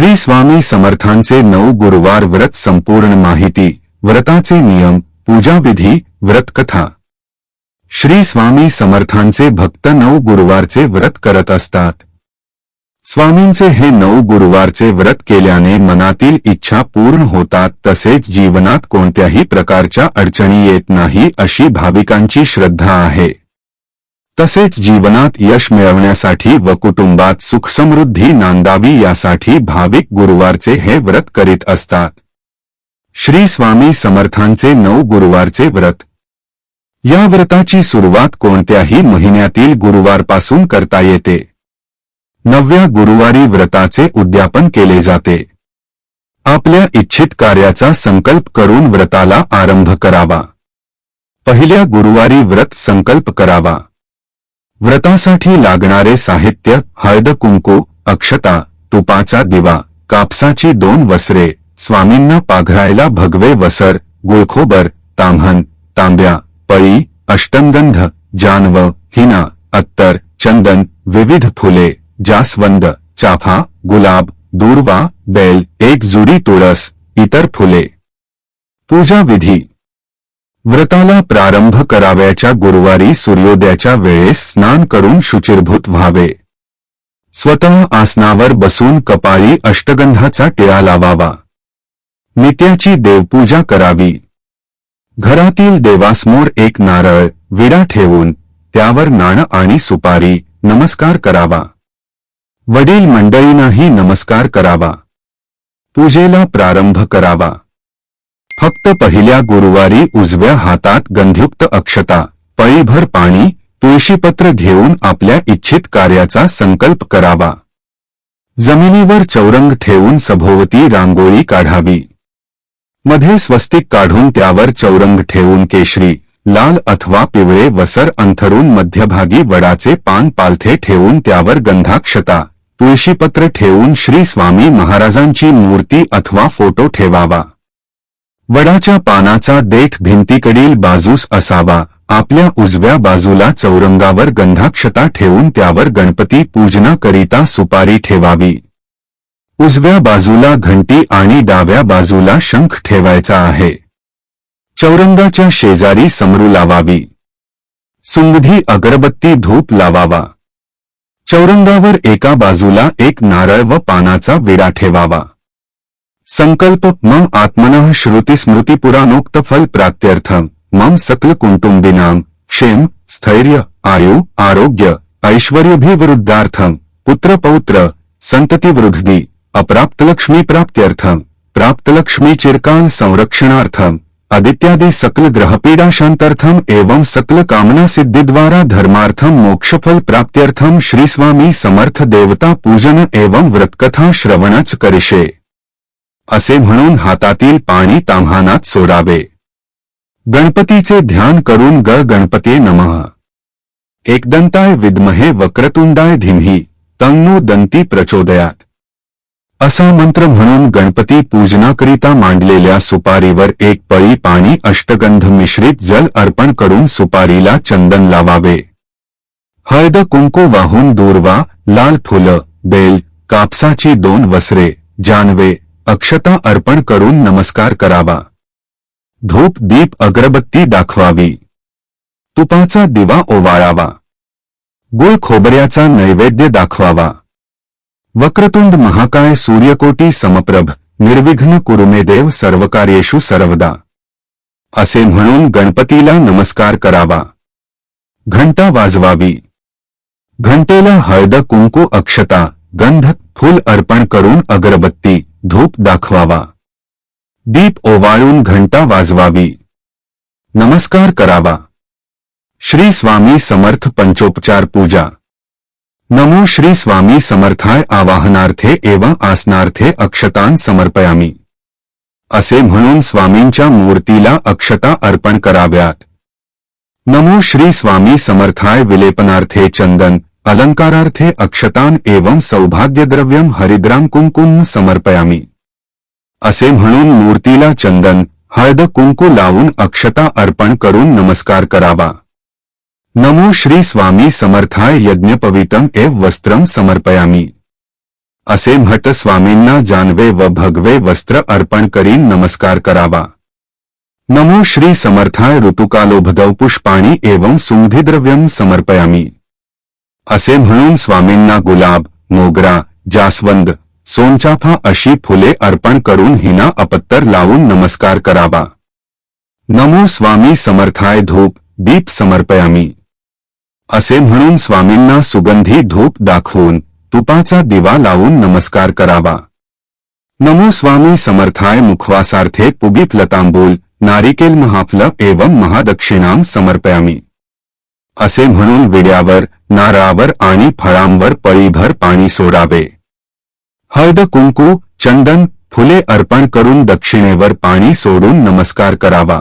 श्री स्वामी समर्थांचे नऊ गुरुवार व्रत संपूर्ण माहिती, व्रताचे नियम पूजाविधी व्रतकथा. श्री स्वामी समर्थांचे भक्त नऊ गुरुवारचे व्रत करत असतात. स्वामींचे हे नऊ गुरुवारचे व्रत केल्याने मनातील इच्छा पूर्ण होतात, तसेच जीवनात कोणत्याही प्रकारच्या अडचणी येत नाही, अशी भाविकांची श्रद्धा आहे. तसेच जीवनात यश मिळवण्यासाठी व कुटुंबात सुखसमृद्धी नांदावी यासाठी भाविक गुरुवारचे हे व्रत करीत असतात. श्री स्वामी समर्थांचे नऊ गुरुवारचे व्रत. या व्रताची सुरुवात कोणत्याही महिन्यातील गुरुवारपासून करता येते. नवव्या गुरुवारी व्रताचे उद्यापन केले जाते. आपल्या इच्छित कार्याचा संकल्प करून व्रताला आरंभ करावा. पहिल्या गुरुवारी व्रत संकल्प करावा. व्रतासाठी लागणारे साहित्य हळद कुंकू अक्षता तुपाचा दिवा कापसाची दोन वसरे स्वामींना पाघरायला भगवे वसर गुळखोबर ताम्हण तांब्या पळी अष्टंगंध जानव हिना अत्तर चंदन विविध फुले जास्वंद चाफा गुलाब दूर्वा बेल एक जुडी तुळस इतर फुले. पूजा विधी व्रताला प्रारंभ करावयाच्या गुरुवारी सूर्योदयाच्या वेळेस स्नान करून शुचिरभूत व्हावे. स्वतः आसनावर बसून कपाळी अष्टगंधाचा टिळा लावावा. नित्याची देवपूजा करावी. घरातील देवासमोर एक नारळ विडा ठेवून त्यावर नाणं आणि सुपारी नमस्कार करावा. वडील मंडळींनाही नमस्कार करावा. पूजेला प्रारंभ करावा. फक्त पहिल्या गुरुवारी उजव्या हातात गंधयुक्त अक्षता पळीभर पाणी तुळशीपत्र घेऊन आपल्या इच्छित कार्याचा संकल्प करावा. जमिनीवर चौरंग ठेवून सभोवती रांगोळी काढावी. मध्ये स्वस्तिक काढून त्यावर चौरंग ठेवून केशरी लाल अथवा पिवळे वसर अंथरून मध्यभागी वडाचे पान पालथे ठेवून त्यावर गंधाक्षता तुळशीपत्र ठेवून श्री स्वामी महाराजांची मूर्ती अथवा फोटो ठेवावा. वडाच्या पानाचा देठ भिंतीकडील बाजूस असावा. आपल्या उजव्या बाजूला चौरंगावर गंधाक्षता ठेवून त्यावर गणपती पूजनाकरिता सुपारी ठेवावी. उजव्या बाजूला घंटी आणि डाव्या बाजूला शंख ठेवायचा आहे. चौरंगाच्या शेजारी समरू लावावी. सुंगधी अगरबत्ती धूप लावावा. चौरंगावर एका बाजूला एक नारळ व पानाचा विडा ठेवावा. संकल्प मम आत्मन श्रुति स्मृति पुराणोक्त फल प्राप्त्यर्थ। मम सकल कुटुंबिनाम क्षेम स्थैर्य आयु आरोग्य ऐश्वर्य भी वृद्धार्थम पुत्र पौत्र ऐश्वर्यभिवृद्धार्थम पुत्रपौत्र संततिवृद्धी अप्राप्तलक्ष्मी प्राप्त्यर्थम प्राप्तलक्ष्मी चिरकाल संरक्षणार्थम आदित्यादि सकल ग्रह पीड़ा ग्रहपीडाशांतर्थम एवं सकल कामना सिद्धि द्वारा धर्मार्थम मोक्ष फल प्राप्त्यर्थम श्री स्वामी समर्थ देवता पूजन एवं व्रतकथा श्रवणच करिषे असे म्हणून हातातील पाणी ताम्हानात सोडावे. गणपतीचे ध्यान करून ग गणपते नमः. एकदंताय विद्महे वक्रतुंडाय धीमही तन्नो दंती प्रचोदयात. असा मंत्र म्हणून गणपती पूजनाकरिता मांडलेल्या सुपारीवर एक पळी पाणी अष्टगंध मिश्रित जल अर्पण करून सुपारीला चंदन लावावे. हळद कुंकू वाहून दूरवा लाल फुलं बेल कापसाची दोन वसरे जानवे अक्षता अर्पण करून नमस्कार करावा. धूप दीप अगरबत्ती दाखवावी. तुपाचा दिवा ओवाळावा. गुळ खोबऱ्याचा नैवेद्य दाखवावा. वक्रतुंड महाकाय सूर्यकोटी समप्रभ निर्विघ्न कुरुमे देव सर्वकार्येषु सर्वदा. असे म्हणून गणपतीला नमस्कार करावा. घंटा वाजवावी. घंटेला हळद कुंकू अक्षता गंध फूल अर्पण करून अगरबत्ती. धूप दाखवावा. दीप ओवाळून घंटा वाजवावी. नमस्कार करावा. श्री स्वामी समर्थ पंचोपचार पूजा. नमो श्री स्वामी समर्थाय आवाहनार्थे एवं आसनार्थे अक्षतान समर्पयामी. असे म्हणून स्वामींच्या मूर्तीला अक्षता अर्पण कराव्यात. नमो श्री स्वामी समर्थाय विलेपनार्थे चंदन अलंकारार्थे अक्षतान एवं सौभाग्यद्रव्यम हरिद्राम कुंकुम समर्पयामी। असे म्हणून मूर्तीला चंदन हळद कुंकू लावून अक्षता अर्पण करून नमस्कार करावा। नमो श्री स्वामी समर्थाय यज्ञपवितम एव वस्त्रम समर्पयामी। असे म्हट स्वामींना जानवे व भगवे वस्त्र अर्पण करीन नमस्कार करावा। नमो श्री समर्थाय ऋतुकालोभदव पुष्पाणी एवं सुंधिद्रव्यम समर्पयामी। असे म्हणून स्वामींना गुलाब मोगरा जास्वंद सोनचाफा अशी फुले अर्पण करून हिना अपत्तर लावून नमस्कार करावा. नमो स्वामी समर्थाय धूप दीप समर्पयामी. असे म्हणून स्वामींना सुगंधी धूप दाखवून तुपाचा दिवा लावून नमस्कार करावा. नमो स्वामी समर्थाय मुखवासार्थे पुगीप लतांबूल नारिकेल महाफल एवं महादक्षिणाम समर्पयामी. असे म्हणून विड्यावर नारळावर आणि फळांवर पळीभर पाणी सोडावे. हळद कुंकू चंदन फुले अर्पण करून दक्षिणेवर पाणी सोडून नमस्कार करावा.